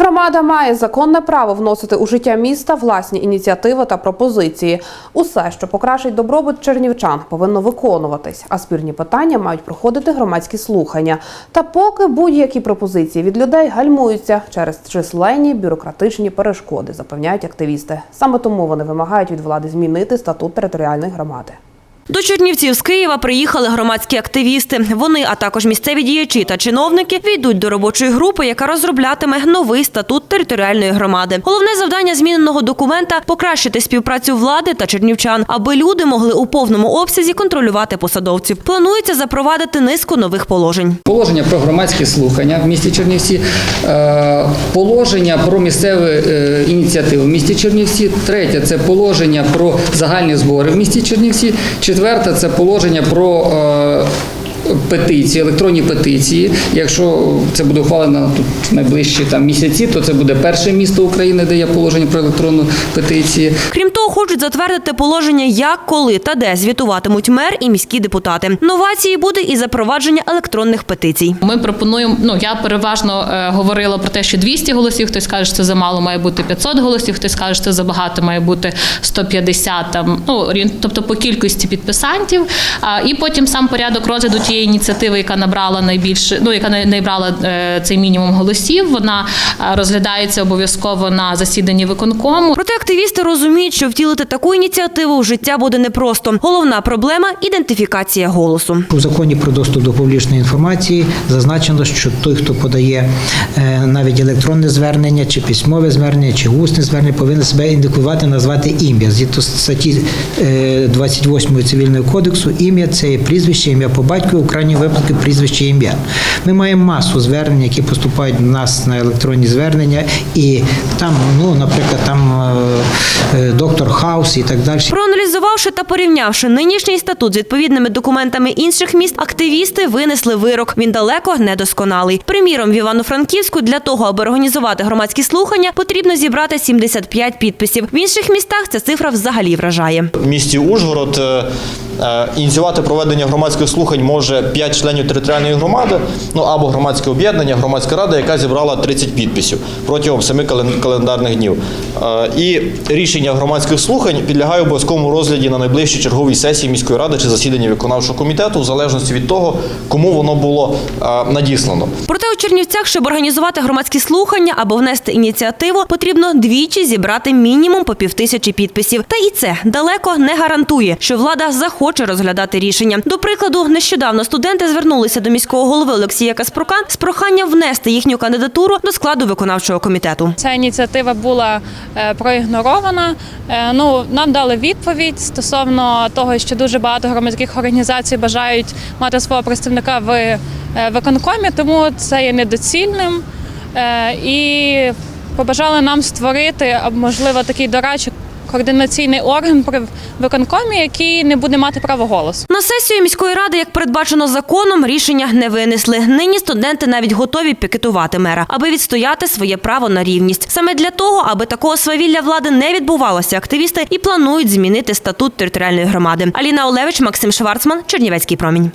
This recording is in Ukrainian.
Громада має законне право вносити у життя міста власні ініціативи та пропозиції. Усе, що покращить добробут чернівчан, повинно виконуватись, а спірні питання мають проходити громадські слухання. Та поки будь-які пропозиції від людей гальмуються через численні бюрократичні перешкоди, запевняють активісти. Саме тому вони вимагають від влади змінити статут територіальної громади. До Чернівців з Києва приїхали громадські активісти. Вони, а також місцеві діячі та чиновники, війдуть до робочої групи, яка розроблятиме новий статут територіальної громади. Головне завдання зміненого документа покращити співпрацю влади та чернівчан, аби люди могли у повному обсязі контролювати посадовців. Планується запровадити низку нових положень. Положення про громадські слухання в місті Чернівці, е, положення про місцеві е, ініціативи в місті Чернівці. Третє це положення про загальні збори в місті Чернівці. Четверте це положення про е, петиції, електронні петиції. Якщо це буде ухвалено тут в найближчі там місяці, то це буде перше місто України, де є положення про електронну петиції. Крім того, хочуть затвердити положення, як, коли та де звітуватимуть мер і міські депутати. Новації буде і запровадження електронних петицій. Ми пропонуємо. Ну я переважно е, говорила про те, що 200 голосів. Хтось каже, що це замало, має бути 500 голосів. Хтось каже, що це забагато, має бути 150, Там ну тобто по кількості підписантів. А і потім сам порядок розгляду тієї ініціативи, яка набрала найбільше, ну яка най- набрала е, цей мінімум голосів. Вона е, розглядається обов'язково на засіданні виконкому. Проте активісти розуміють, що втілити таку ініціативу в життя буде непросто. Головна проблема ідентифікація голосу. У законі про доступ до публічної інформації зазначено, що той, хто подає е, навіть електронне звернення, чи письмове звернення, чи усне звернення, повинен себе ідентифікувати, назвати ім'я. Згідно статті е, 28 цивільного кодексу, ім'я це є прізвище, ім'я по батькові, у крайній випадку прізвище ім'я. Ми маємо масу звернень, які поступають до нас на електронні звернення, і там, ну, наприклад, там е, е, доктор Хаус і так далі. Проаналізувавши та порівнявши нинішній статут з відповідними документами інших міст, активісти винесли вирок. Він далеко недосконалий. Приміром, в Івано-Франківську для того, аби організувати громадські слухання, потрібно зібрати 75 підписів. В інших містах ця цифра взагалі вражає. В місті Ужгород е, е, ініціювати проведення громадських слухань може 5 членів територіальної громади, ну або громадське об'єднання, громадська рада, яка зібрала 30 підписів протягом 7 календарних днів. Е, І рішення громадських слухань підлягає обов'язковому розгляді на найближчій черговій сесії міської ради чи засіданні виконавчого комітету, в залежності від того, кому воно було е, надіслано. Проте у Чернівцях, щоб організувати громадські слухання або внести ініціативу, потрібно двічі зібрати мінімум по півтисячі підписів. Та і це далеко не гарантує, що влада захоче розглядати рішення. До прикладу, нещодавно студенти звернулися до міського голови Олексія Каспрука з проханням внести їхню кандидатуру до складу виконавчого комітету. Ця ініціатива була е, проігнорована. Е, Ну нам дали відповідь стосовно того, що дуже багато громадських організацій бажають мати свого представника в е, виконкомі, тому це є недоцільним. І побажали нам створити, можливо, такий дорадчий координаційний орган при виконкомі, який не буде мати право голосу. На сесію міської ради, як передбачено законом, рішення не винесли. Нині студенти навіть готові пікетувати мера, аби відстояти своє право на рівність. Саме для того, аби такого свавілля влади не відбувалося, активісти і планують змінити статут територіальної громади. Аліна Олевич, Максим Шварцман, Чернівецький промінь.